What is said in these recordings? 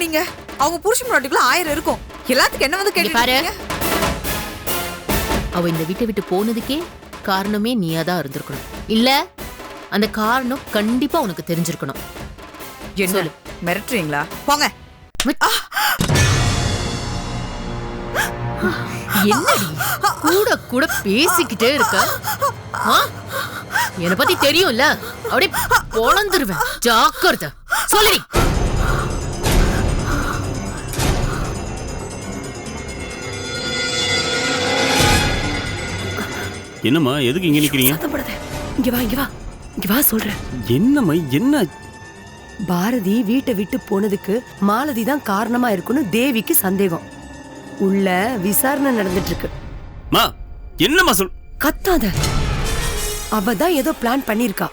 நீங்க? அவங்க புருஷன் முன்னாடிக்குள்ள ஆயிரம் இருக்கும். எல்லாத்துக்கும் என்ன வந்து பாரு. கேட்டு அவ இந்த வீட்டை விட்டு போனதுக்கே காரணமே நீயா தான் இருந்திருக்கணும். இல்ல அந்த காரணம் கண்டிப்பா உனக்கு தெரிஞ்சிருக்கணும். என்ன? சொல்லு. மிரட்டுறீங்களா? போங்க. என்னடி? கூட கூட பேசிக்கிட்டே இருக்க? ஆ? என்னை பத்தி தெரியும்ல? அப்படியே பொழந்துருவேன். ஜாக்கிரதை. சொல்லுடி. என்னம்மா எதுக்கு இங்க நிக்கிறீங்க? இங்க வா இங்க வா. இங்க வா சொல்றேன். என்னம்மா என்ன? பாரதி வீட்டை விட்டு போனதுக்கு மாலதி தான் காரணமா இருக்குன்னு தேவிக்கு சந்தேகம். உள்ள விசாரணை நடந்துட்டு இருக்கு மா என்னம்மா சொல் கத்தாத. அவ தான் ஏதோ பிளான் பண்ணிருக்கா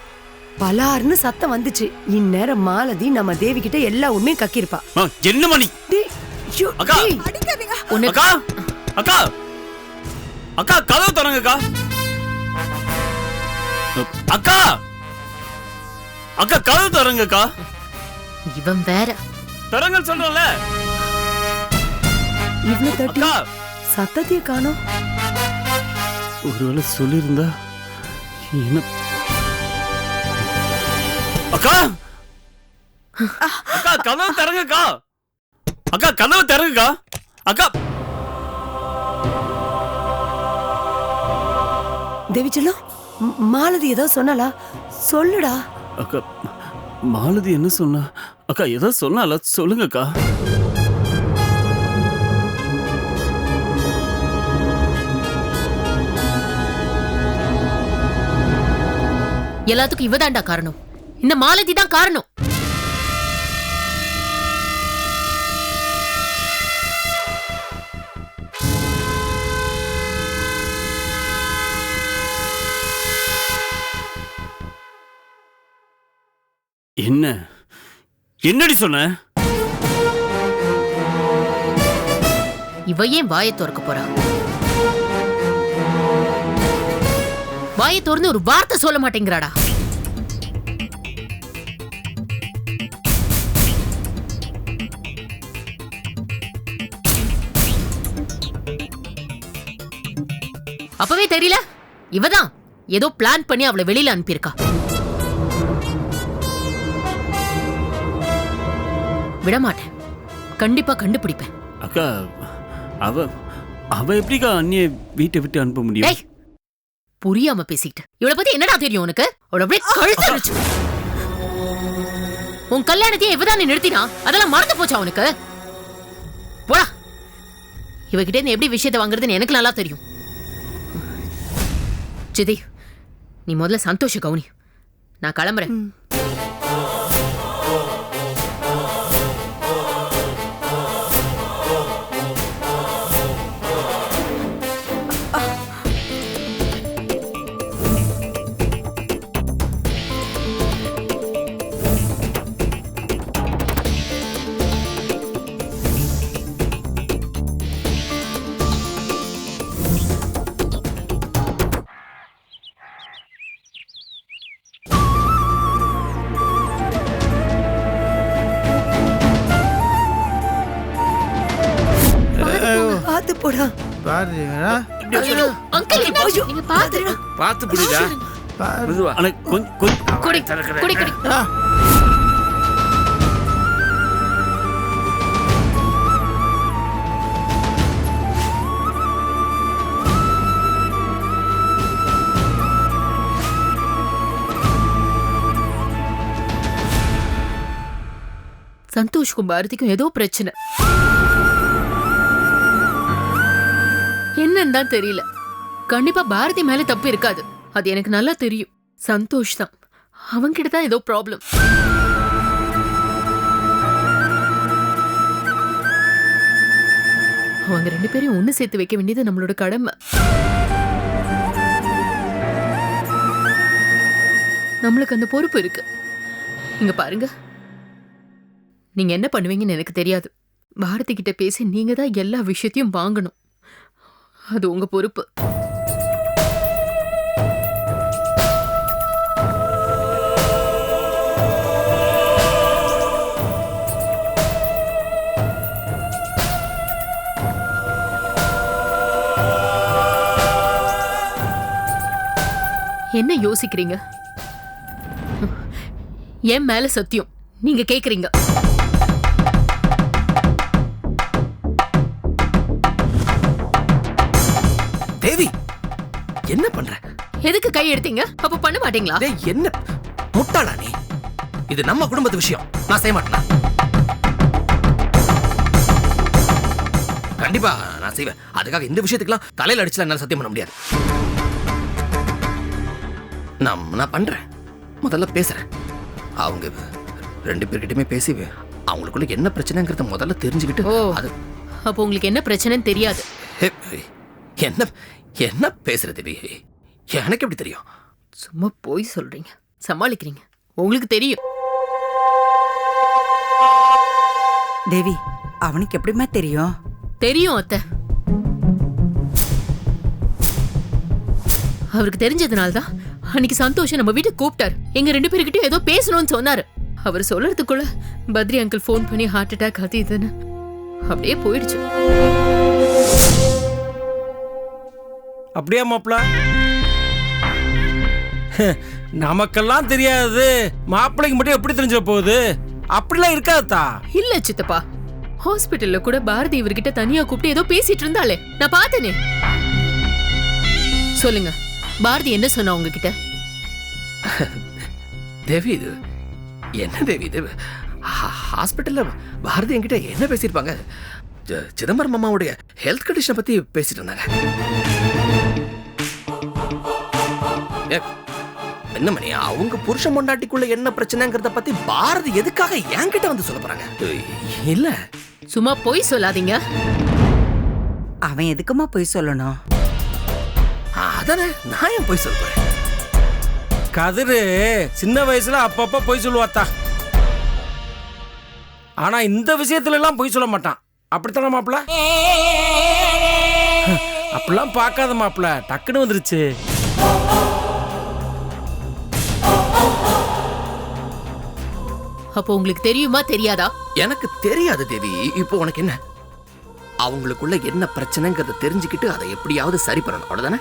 பலார்னு சத்தம் வந்துச்சு. இந்நேரம் மாலதி நம்ம தேவி கிட்ட எல்லா உண்மையும் கக்கியிருப்பா. மா என்னம்மா நீ அக்கா. அக்கா அக்கா. அக்கா கதவு தரங்க அக்கா! அக்கா கதவு தரங்க அக்கா இவன் வேற. தரங்க சொல்றேன்ல. இவ்ளோ தட்டி அக்கா! சத்தத்தையே காணோம். ஒருவேளை சொல்லியிருந்தா என்ன? அக்கா! அக்கா கதவு தரங்க அக்கா கதவு தரங்க அக்கா! தேவி செல்லம் மாலதி ஏதோ சொன்னாலா சொல்லுடா. அக்கா மாலதி என்ன சொன்னா? அக்கா ஏதோ சொன்னால சொல்லுங்க அக்கா எல்லாத்துக்கும் இவதான்டா காரணம். இந்த மாலதி தான் காரணம். என்ன? என்னடி சொன்ன? இவ ஏன் வாயை திறக்க போறா? வாயை திறந்து ஒரு வார்த்தை சொல்ல மாட்டேங்கிறாடா. அப்பவே தெரியல? இவதான் ஏதோ பிளான் பண்ணி அவளை வெளியில அனுப்பியிருக்கா. விடமாட்டேன். கண்டிப்பா கண்டுபிடிப்பேன். அக்கா அவ அவ எப்படிக்கா அண்ணிய வீட்டை விட்டு அனுப்ப முடியும்? டேய் புரியாம பேசிக்கிட்டு. இவளை பத்தி என்னடா தெரியும் உனக்கு? அவள அப்படியே உன் கல்யாணத்தையே இவதான் நீ நிறுத்தினா? அதெல்லாம் மறந்து போச்சா உனக்கு? போடா. இவகிட்ட இருந்து எப்படி விஷயத்தை வாங்குறதுன்னு எனக்கு நல்லா தெரியும். சிதி நீ முதல்ல சந்தோஷ கவுனி. நான் கிளம்புறேன். பார்த்து பாரதிக்கும் ஏதோ பிரச்சனை. என்னன்னு தான் தெரியல. கண்டிப்பா பாரதி மேல தப்பு இருக்காது. அது எனக்கு நல்லா தெரியும். சந்தோஷ் தான். அவன்கிட்ட தான் ஏதோ ப்ராப்ளம் அவங்க ரெண்டு பேரையும் ஒண்ணு சேர்த்து வைக்க வேண்டியது நம்மளோட கடமை. நம்மளுக்கு அந்த பொறுப்பு இருக்கு. இங்க பாருங்க. நீங்க என்ன பண்ணுவீங்கன்னு எனக்கு தெரியாது. பாரதி கிட்ட பேசி நீங்க தான் எல்லா விஷயத்தையும் வாங்கணும். அது உங்க பொறுப்பு. என்ன யோசிக்கிறீங்க? என் மேல சத்தியம். நீங்க கேக்குறீங்க. என்ன பண்ற? எதுக்கு கை எடுத்தீங்க? அப்ப பண்ண மாட்டீங்களா? டேய் என்ன? முட்டாளா நீ? இது நம்ம குடும்பத்து விஷயம். நான் செய்ய மாட்டேனா? கண்டிப்பா நான் செய்வேன். அதுக்காக இந்த விஷயத்துக்குலாம் தலையில அடிச்சுலாம் என்னால சத்தியம் பண்ண முடியாது. நான் நான் பண்றேன். முதல்ல பேசுறேன். அவங்க ரெண்டு பேர்கிட்டயுமே பேசி அவங்களுக்குள்ள என்ன பிரச்சனைங்கிறத முதல்ல தெரிஞ்சுக்கிட்டு. அது அப்போ உங்களுக்கு என்ன பிரச்சனைன்னு தெரியாது. என்ன? என்ன பேசுற தேவி எனக்கு எப்படி தெரியும்? சும்மா போய் சொல்றீங்க. சமாளிக்கிறீங்க. உங்களுக்கு தெரியும். தேவி அவனுக்கு எப்படிம்மா தெரியும்? தெரியும் அத்தை. அவருக்கு தெரிஞ்சதுனால தான் அன்னைக்கு சந்தோஷம் நம்ம வீட்டுக்கு கூப்பிட்டாரு. எங்க ரெண்டு பேருக்கிட்டயும் ஏதோ பேசணும்னு சொன்னாரு. அவர் சொல்றதுக்குள்ள பத்ரி அங்கிள் ஃபோன் பண்ணி ஹார்ட் அட்டாக் அது இதுன்னு அப்படியே போயிடுச்சு. அப்படியே மாப்பிள? நமக்கெல்லாம் தெரியாது. மாப்பிள்ளைக்கு மட்டும் எப்படி தெரிஞ்சிட போகுது? அப்படிலாம் இருக்காதா? இல்ல சித்தப்பா. ஹாஸ்பிட்டல்ல கூட பாரதி இவர்கிட்ட தனியா கூப்பிட்டு ஏதோ பேசிட்டு இருந்தாளே. நான் பார்த்தேனே. சொல்லுங்க பாரதி என்ன சொன்னா உங்ககிட்ட? தேவி இது என்ன தேவி இது? ஹாஸ்பிட்டல்ல பாரதி என்கிட்ட என்ன பேசியிருப்பாங்க? சிதம்பரம் அம்மாவுடைய ஹெல்த் கண்டிஷனை பத்தி பேசிட்டு இருந்தாங்க. ஏ, என்ன மணி? அவங்க புருஷன் பொண்டாட்டிக்குள்ள என்ன பிரச்சனைங்கிறத பத்தி பாரதி எதுக்காக என்கிட்ட வந்து சொல்ல போறாங்க? இல்ல. சும்மா போய் சொல்லாதீங்க. அவன் எதுக்குமா போய் சொல்லணும்? அதானே. நான் ஏன் போய் சொல்ல போறேன்? கதிரு சின்ன வயசுல அப்பப்ப பொய் சொல்லுவாத்தா. ஆனா இந்த விஷயத்துல எல்லாம் பொய் சொல்ல மாட்டான். அப்படித்தானே மாப்பிள அப்படிலாம் பார்க்காத மாப்பிள டக்குன்னு வந்துருச்சு. அப்போ உங்களுக்கு தெரியுமா தெரியாதா? எனக்கு தெரியாது தேவி. இப்போ உனக்கு என்ன? அவங்களுக்குள்ள என்ன பிரச்சனைங்கிறத தெரிஞ்சுக்கிட்டு அதை எப்படியாவது சரி பண்ணணும். அவ்வளவுதானே?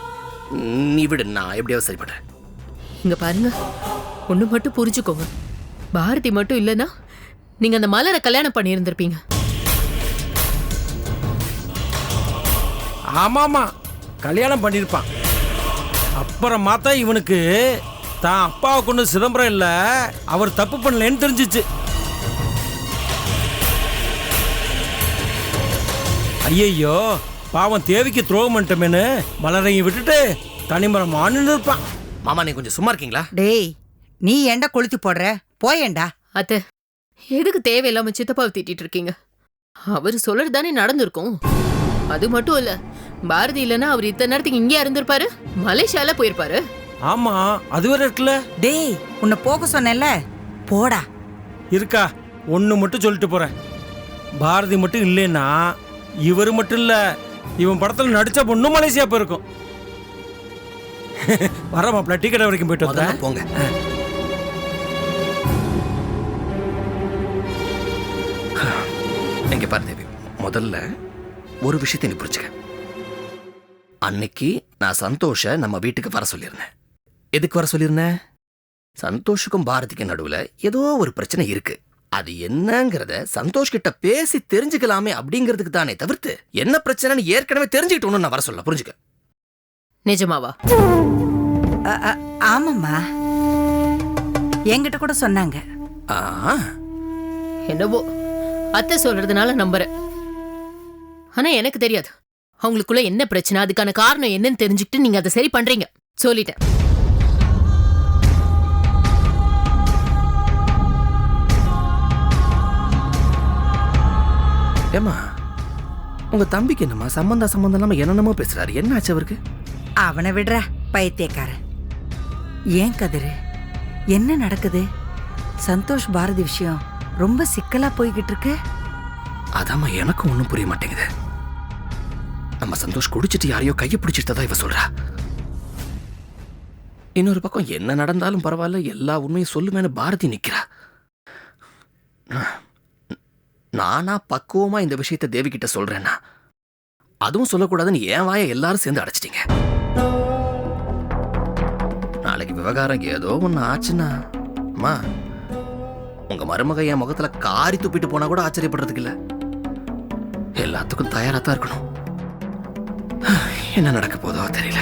நீ விடு நான் எப்படியாவது சரி பண்றேன். இங்க பாருங்க. ஒண்ணு மட்டும் புரிஞ்சுக்கோங்க. பாரதி மட்டும் இல்லனா நீங்க அந்த மலரை கல்யாணம் பண்ணியிருந்திருப்பீங்க. ஆமாமா. கல்யாணம் பண்ணியிருப்பான். அப்புறம் மாத்தா இவனுக்கு தான் அப்பாவை கொண்டு சிதம்பரம் இல்ல. அவர் தப்பு பண்ணலன்னு தெரிஞ்சிச்சு. ஐயையோ பாவம் தேவிக்கு துரோகம் பண்ணிட்டோமேனு மலரையும் விட்டுட்டு தனிமரம் ஆண்டு இருப்பான். மாமா நீ கொஞ்சம் சும்மா இருக்கீங்களா? டேய் நீ ஏன்டா கொளுத்தி போடுற? போயேண்டா அத்தை எதுக்கு தேவையில்லாம சித்தப்பாவை திட்டிட்டு இருக்கீங்க? அவர் சொல்றது தானே நடந்திருக்கும். அது மட்டும் இல்ல பாரதி இல்லைன்னா அவர் இத்தனை நேரத்துக்கு இங்கே இருந்திருப்பாரு? மலேசியால போயிருப்பாரு? ஆமா அது வேற இருக்குல்ல. டேய் உன்னை போக சொன்னேன்ல. போடா. இருக்கா ஒன்று மட்டும் சொல்லிட்டு போறேன். பாரதி மட்டும் இல்லைன்னா இவர் மட்டும் இல்ல இவன் படத்துல நடிச்ச பொண்ணு மலேசியா போயிருக்கும். வர மாப்பிள்ள டீ கடை வரைக்கும் போயிட்டு முதல்ல வந்தேன் போங்க இங்க பாரு தேவி முதல்ல ஒரு விஷயத்தை நீ புரிஞ்சுக்க. அன்னைக்கு நான் சந்தோஷ நம்ம வீட்டுக்கு வர சொல்லியிருந்தேன். எதுக்கு வர சொல்லியிருந்தேன் சந்தோஷுக்கும் பாரதிக்கும் நடுவுல ஏதோ ஒரு பிரச்சனை இருக்கு. அது என்னங்கிறத சந்தோஷ் கிட்ட பேசி தெரிஞ்சுக்கலாமே அப்படிங்கிறதுக்கு தானே தவிர்த்து என்ன பிரச்சனைன்னு ஏற்கனவே தெரிஞ்சுக்கிட்டோன்னு நான் வர சொல்ல புரிஞ்சுக்க? நிஜமாவா? ஆமாம்மா. என்கிட்ட கூட சொன்னாங்க. என்னவோ அத்தை சொல்றதுனால நம்புறேன். ஆனா எனக்கு தெரியாது. அவங்களுக்குள்ள என்ன பிரச்சனை அதுக்கான காரணம் என்னன்னு தெரிஞ்சுக்கிட்டு நீங்க அதை சரி பண்றீங்க. சொல்லிட்டேன். ஏமா உங்க தம்பிக்கு என்னம்மா சம்பந்தம் சம்பந்தம் இல்லாம என்னென்னமோ பேசுறாரு. என்ன ஆச்சு அவருக்கு? அவனை விடுற பைத்தியக்காரன். ஏன் கதிரு? என்ன நடக்குது? சந்தோஷ் பாரதி விஷயம் ரொம்ப சிக்கலா போய்கிட்டு இருக்கு அதாம்மா எனக்கும் ஒன்றும் புரிய மாட்டேங்குது. நம்ம சந்தோஷ் குடிச்சிட்டு யாரையோ கையை பிடிச்சிட்டதா இவ சொல்றா. இன்னொரு பக்கம் என்ன நடந்தாலும் பரவாயில்ல எல்லா உண்மையும் சொல்லுவேன்னு பாரதி நிக்கிறா. நானா பக்குவமா இந்த விஷயத்தை தேவி கிட்ட சொல்றேன்னா? அதுவும் சொல்லக்கூடாதுன்னு ஏன் வாய எல்லாரும் சேர்ந்து அடைச்சிட்டீங்க. நாளைக்கு விவகாரம் ஏதோ ஒன்று ஆச்சுன்னா அம்மா உங்க மருமக என் முகத்துல காரி துப்பிட்டு போனா கூட ஆச்சரியப்படுறதுக்கு இல்ல. எல்லாத்துக்கும் தயாரா தான் இருக்கணும். என்ன நடக்க போதோ தெரியல.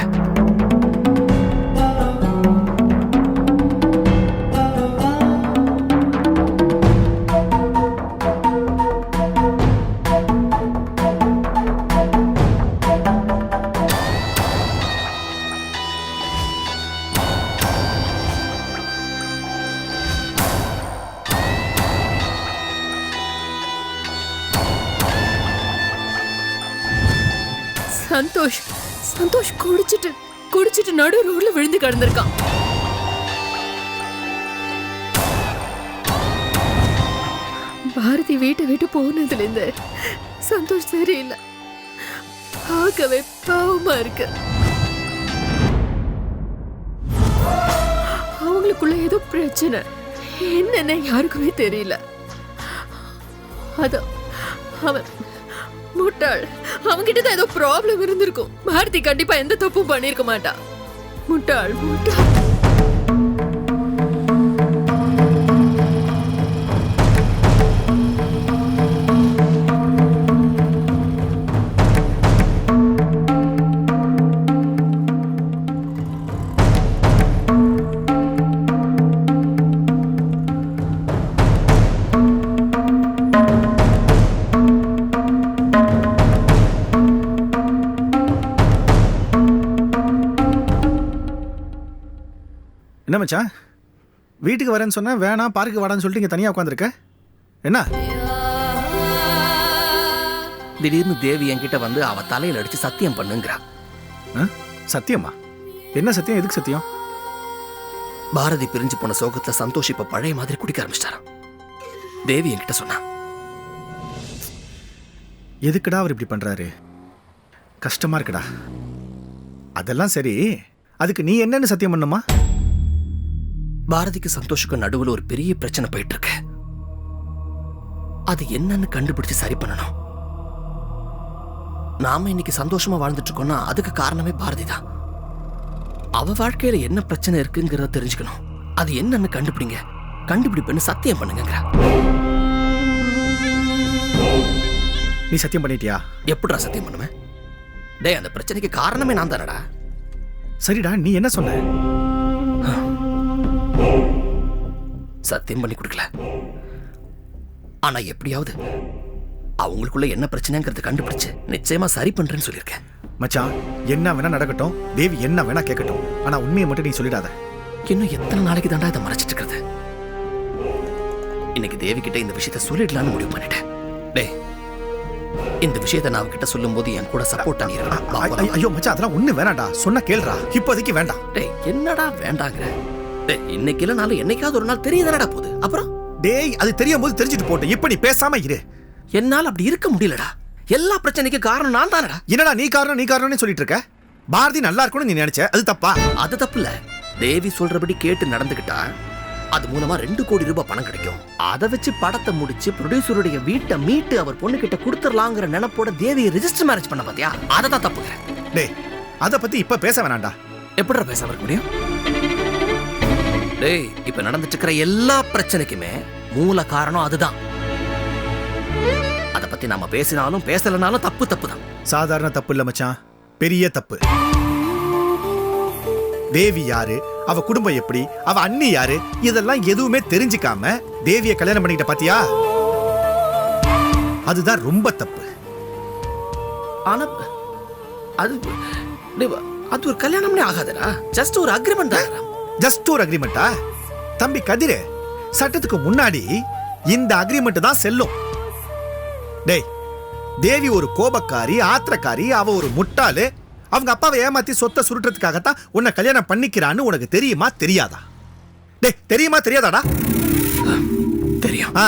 விழுந்து கிடந்திருக்கான். பாரதி வீட்டை விட்டு போனதுல இருந்து சந்தோஷ் சரியில்லை. பார்க்கவே பாவமா இருக்கு. அவங்களுக்குள்ள ஏதோ பிரச்சனை. என்னன்னு யாருக்குமே தெரியல. அதான் அவன் முட்டாள். அவன்கிட்ட தான் ஏதோ ப்ராப்ளம் இருந்திருக்கும். பாரதி கண்டிப்பா எந்த தப்பும் பண்ணிருக்க மாட்டா. முட்டாள் முட்டாள் என்ன மச்சான்? வீட்டுக்கு வரேன்னு சொன்னா வேணாம் பார்க்கு வாடான்னு சொல்லிட்டு இங்கே தனியாக உட்காந்துருக்க என்ன? திடீர்னு தேவி என்கிட்ட வந்து அவ தலையில அடிச்சு சத்தியம் பண்ணுங்கிறா? சத்தியமா? என்ன சத்தியம்? எதுக்கு சத்தியம்? பாரதி பிரிஞ்சு போன சோகத்துல சந்தோஷ் இப்ப பழைய மாதிரி குடிக்க ஆரம்பிச்சிட்டாராம். தேவி என்கிட்ட சொன்னா. எதுக்குடா அவர் இப்படி பண்றாரு? கஷ்டமா இருக்குடா. அதெல்லாம் சரி. அதுக்கு நீ என்னன்னு சத்தியம் பண்ணுமா? பாரதிக்கு சந்தோஷுக்கும் நடுவுல ஒரு பெரிய பிரச்சனை போயிட்டு இருக்கு அது என்னன்னு கண்டுபிடிச்சு சரி பண்ணணும். நாம இன்னைக்கு சந்தோஷமா வாழ்ந்துட்டு இருக்கோம்னா அதுக்கு காரணமே பாரதி தான் அவ வாழ்க்கையில என்ன பிரச்சனை இருக்குங்கிறத தெரிஞ்சுக்கணும். அது என்னன்னு கண்டுபிடிங்க. கண்டுபிடிப்பேன்னு சத்தியம் பண்ணுங்கங்கிற. நீ சத்தியம் பண்ணிட்டியா? எப்படிடா சத்தியம் பண்ணுவேன் டேய் அந்த பிரச்சனைக்கு காரணமே நான் தானடா சரிடா நீ என்ன சொன்ன? சத்தியம் பண்ணி கொடுக்கல. ஆனா எப்படியாவது அவங்களுக்குள்ள என்ன பிரச்சனைங்கிறத கண்டுபிடிச்சு நிச்சயமா சரி பண்றேன்னு சொல்லியிருக்கேன். மச்சான் என்ன வேணா நடக்கட்டும் தேவி என்ன வேணா கேட்கட்டும் ஆனா உண்மையை மட்டும் நீ சொல்லிடாத. இன்னும் எத்தனை நாளைக்கு தாண்டா இதை மறைச்சிட்டு இருக்கிறது? இன்னைக்கு தேவி கிட்ட இந்த விஷயத்த சொல்லிடலாம்னு முடிவு பண்ணிட்டேன். டேய் இந்த விஷயத்தை நான் அவகிட்ட சொல்லும்போது என் கூட சப்போர்ட் பண்ணிருக்கேன் ஐயோ மச்சான் அதெல்லாம் ஒண்ணு வேணாம்டா. சொன்னா கேளுடா. இப்போதைக்கு வேண்டாம். டேய் என்னடா வேண்டாங்கிற? இன்னைக்கு இல்லைனாலும் என்னைக்காவது ஒரு நாள் தெரியுதானடா போகுது. அப்புறம்? டேய் அது தெரியும் போது தெரிஞ்சுட்டு போட்டு இப்ப நீ பேசாம இரு. என்னால அப்படி இருக்க முடியலடா. எல்லா பிரச்சனைக்கும் காரணம் நான் தானடா. என்னடா நீ காரணம் நீ காரணம்னு சொல்லிட்டு இருக்க? பாரதி நல்லா இருக்கணும்னு நீ நினைச்ச அது தப்பா? அது தப்பு இல்ல தேவி சொல்றபடி கேட்டு நடந்துக்கிட்டா அது மூலமா ரெண்டு கோடி ரூபாய் பணம் கிடைக்கும். அதை வச்சு படத்தை முடிச்சு ப்ரொடியூசருடைய வீட்டை மீட்டு அவர் பொண்ணு கிட்ட கொடுத்துடலாங்கிற நினைப்போட தேவியை ரெஜிஸ்டர் மேரேஜ் பண்ண பாத்தியா? அதை தான் தப்புங்க டேய் அத பத்தி இப்ப பேச வேணாம்டா. எப்படிடா பேசாம இருக்க முடியும்? டேய் இப்ப நடந்துட்டு இருக்கிற எல்லா பிரச்சனைக்குமே மூல காரணம் அதுதான். அதை பத்தி நாம பேசினாலும் பேசலனாலும் தப்பு தப்பு தான். சாதாரண தப்பு இல்ல மச்சான். பெரிய தப்பு. தேவி யாரு? அவ குடும்பம் எப்படி? அவ அண்ணி யாரு? இதெல்லாம் எதுவுமே தெரிஞ்சுக்காம தேவிய கல்யாணம் பண்ணிக்கிட்ட பாத்தியா? அதுதான் ரொம்ப தப்பு. ஆனா அது டேய், அது ஒரு கல்யாணம்னே ஆகாதுடா. ஜஸ்ட் ஒரு அக்ரிமெண்ட் தான். ஜஸ்ட் ஒரு அக்ரிமெண்டா தம்பி கதிரு சட்டத்துக்கு முன்னாடி இந்த அக்ரிமெண்ட் தான் செல்லும். டேய் தேவி ஒரு கோபக்காரி ஆத்திரக்காரி அவ ஒரு முட்டாளு. அவங்க அப்பாவை ஏமாத்தி சொத்தை சுருட்டுறதுக்காகத்தான் உன்னை கல்யாணம் பண்ணிக்கிறான்னு உனக்கு தெரியுமா தெரியாதா? டேய் தெரியுமா தெரியாதாடா? தெரியும். ஆ.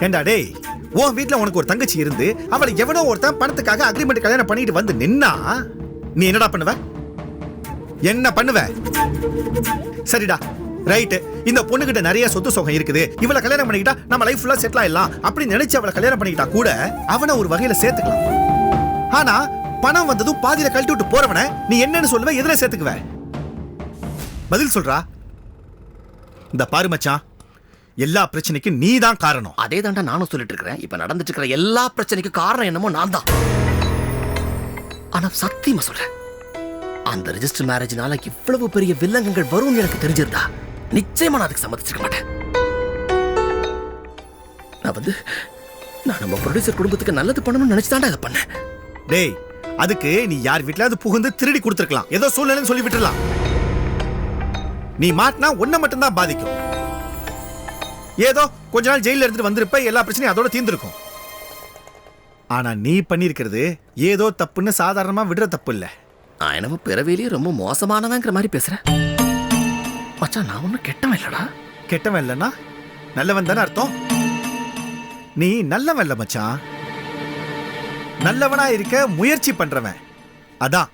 ஏண்டா டேய் உன் வீட்ல உனக்கு ஒரு தங்கச்சி இருந்து அவளை எவனோ ஒருத்தன் பணத்துக்காக அக்ரிமெண்ட் கல்யாணம் பண்ணிட்டு வந்து நின்னா நீ என்னடா பண்ணுவ? என்ன பண்ணுவ? சரிடா ரைட்டு இந்த பொண்ணுகிட்ட நிறைய சொத்து சுகம் இருக்குது. இவளை கல்யாணம் பண்ணிக்கிட்டா நம்ம லைஃப் ஃபுல்லா செட்டில் ஆயிடலாம். அப்படி நினைச்சு அவளை கல்யாணம் பண்ணிக்கிட்டா கூட அவனை ஒரு வகையில சேர்த்துக்கலாம். ஆனா பணம் வந்ததும் பாதியில கழட்டி விட்டு போறவன நீ என்னன்னு சொல்லுவ எதுல சேர்த்துக்குவ? பதில் சொல்றா. இந்த பாரு மச்சான் எல்லா பிரச்சனைக்கும் நீ தான் காரணம். அதே தாண்டா நானும் சொல்லிட்டு இருக்கிறேன். இப்ப நடந்துட்டு இருக்கிற எல்லா பிரச்சனைக்கும் காரணம் என்னமோ நான் தான் ஆனா சத்தியமா சொல்றேன். அந்த ரெஜிஸ்டர் மேரேஜ்னால இவ்வளவு பெரிய வில்லங்கங்கள் வரும்னு எனக்கு தெரிஞ்சிருந்தா நிச்சயமா நான் அதுக்கு சம்மதிச்சிருக்க மாட்டேன். நான் வந்து நான் நம்ம ப்ரொடியூசர் குடும்பத்துக்கு நல்லது பண்ணணும்னு நினைச்சு அதை இதை பண்ணேன். டேய் அதுக்கு நீ யார் வீட்லயாவது புகுந்து திருடி கொடுத்துருக்கலாம். ஏதோ சூழ்நிலைன்னு சொல்லி விட்டுலாம் நீ மாட்டினா உன்னை மட்டும்தான் பாதிக்கும். ஏதோ கொஞ்ச நாள் ஜெயில இருந்துட்டு வந்திருப்ப எல்லா பிரச்சனையும் அதோட தீர்ந்திருக்கும். ஆனா நீ பண்ணிருக்கிறது ஏதோ தப்புன்னு சாதாரணமா விடுற தப்பு இல்ல. நான் பிறவிலேயே ரொம்ப மோசமானவங்கிற மாதிரி பேசுறேன் மச்சான் நான் ஒன்றும் கெட்டவன் இல்லடா. கெட்டவன் இல்லைன்னா நல்லவன் தானே அர்த்தம்? நீ நல்லவன் இல்ல மச்சான். நல்லவனா இருக்க முயற்சி பண்றவன். அதான்.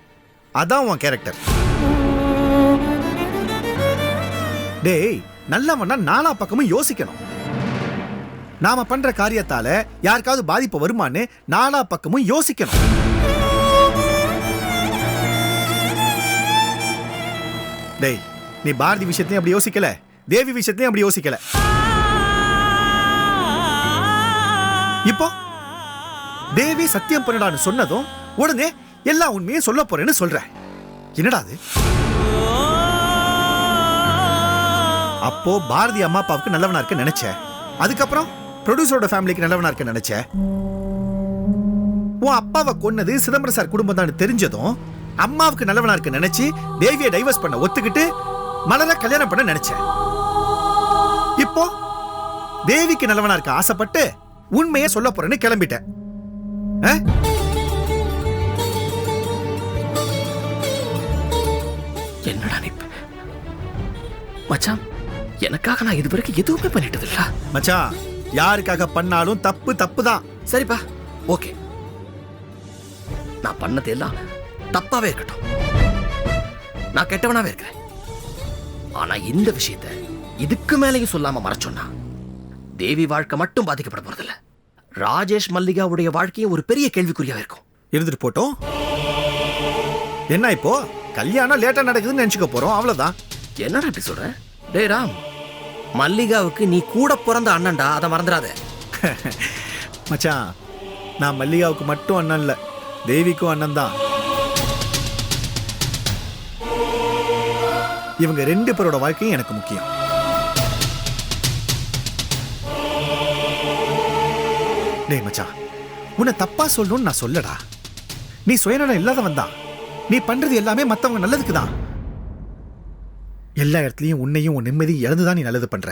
அதான் உன் கேரக்டர் டேய் நல்லவனா நாலா பக்கமும் யோசிக்கணும். நாம பண்ற காரியத்தால யாருக்காவது பாதிப்பு வருமான்னு நாலா பக்கமும் யோசிக்கணும். டேய் நீ பாரதி விஷயத்தையும் அப்படி யோசிக்கல. தேவி விஷயத்தையும் அப்படி யோசிக்கல. இப்போ தேவி சத்தியம் பண்ணடான்னு சொன்னதும் உடனே எல்லா உண்மையும் சொல்ல போறேன்னு சொல்ற. என்னடா அது? அப்போ பாரதி அம்மா அப்பாவுக்கு நல்லவனா இருக்க நினைச்ச. அதுக்கப்புறம் ப்ரொடியூசரோட ஃபேமிலிக்கு நல்லவனா இருக்க நினைச்ச. உன் அப்பாவை கொன்னது சிதம்பரம் சார் குடும்பம் தான் தெரிஞ்சதும் அம்மாவுக்கு நல்லவனா இருக்க நினைச்சு தேவியை டைவர்ஸ் பண்ண ஒத்துக்கிட்டு மலரை கல்யாணம் பண்ண நினைச்ச இப்போ தேவிக்கு நல்லவனா இருக்க ஆசைப்பட்டு உண்மையை சொல்ல போறேன்னு கிளம்பிட்டேன்? என்னடா நீ? மச்சான் எனக்காக நான் இது வரைக்கும் எதுவுமே பண்ணிட்டது இல்ல மச்சான் யாருக்காக பண்ணாலும் தப்பு தப்பு தான் சரிப்பா ஓகே. நான் பண்ணது எல்லாம் தப்பாவே இருக்கட்டும். நான் கெட்டவனாவே இருக்கிறேன். ஆனா இந்த விஷயத்த இதுக்கு மேலேயும் சொல்லாம மறைச்சோன்னா தேவி வாழ்க்கை மட்டும் பாதிக்கப்பட போறதில்ல. ராஜேஷ் மல்லிகாவுடைய வாழ்க்கையும் ஒரு பெரிய கேள்விக்குறியா இருக்கும். இருந்துட்டு போட்டோம். என்ன இப்போ? கல்யாணம் லேட்டா நடக்குதுன்னு நினைச்சுக்க போறோம். அவ்வளவுதான். என்னடா இப்படி சொல்ற? டேய் ராம் மல்லிகாவுக்கு நீ கூட பிறந்த அண்ணன்டா அதை மறந்துடாத. மச்சான் நான் மல்லிகாவுக்கு மட்டும் அண்ணன் இல்ல. தேவிக்கும் அண்ணன் தான் இவங்க ரெண்டு பேரோட வாழ்க்கையும் எனக்கு முக்கியம். டேய் மச்சான் உன்னை தப்பா சொல்லணும்னு நான் சொல்லடா. நீ சுயநலம் இல்லாதவன் தான். நீ பண்றது எல்லாமே மத்தவங்க நல்லதுக்கு தான். எல்லா இடத்துலயும் உன்னையும் உன் நிம்மதியும் இழந்துதான் நீ நல்லது பண்ற.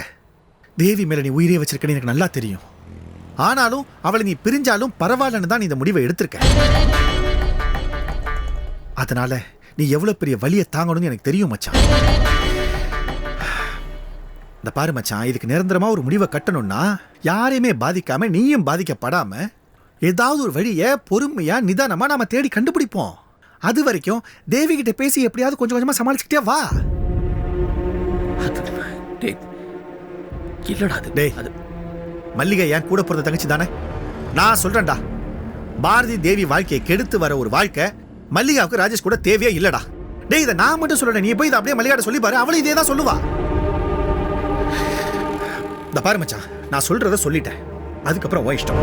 தேவி மேல நீ உயிரே வச்சிருக்கன்னு எனக்கு நல்லா தெரியும். ஆனாலும் அவளை நீ பிரிஞ்சாலும் பரவாயில்லன்னு தான் நீ இந்த முடிவை எடுத்திருக்க. அதனால நீ எவ்வளவு பெரிய வலியை தாங்கணும்னு எனக்கு தெரியும் மச்சான். இந்த பாரு மச்சான் இதுக்கு நிரந்தரமா ஒரு முடிவை கட்டணும்னா யாரையுமே பாதிக்காம நீயும் பாதிக்கப்படாம ஏதாவது ஒரு வழியை பொறுமையா நிதானமா நாம தேடி கண்டுபிடிப்போம். அது வரைக்கும் தேவி கிட்ட பேசி எப்படியாவது கொஞ்சம் கொஞ்சமா சமாளிச்சுக்கிட்டே வா. இல்லடா டேய். அது மல்லிகை என் கூட பிறந்த தங்கச்சி தானே? நான் சொல்றேன்டா பாரதி தேவி வாழ்க்கையை கெடுத்து வர ஒரு வாழ்க்கை மல்லிகாவுக்கு ராஜேஷ் கூட தேவையே இல்லடா. டேய் இதை நான் மட்டும் சொல்லுறேன் நீ போய் இதை அப்படியே மல்லிகாட்ட சொல்லி பாரு அவளும் இதே தான் சொல்லுவா. இந்த பாரு மச்சான் நான் சொல்றத சொல்லிட்டேன். அதுக்கப்புறம் ஓ இஷ்டம்.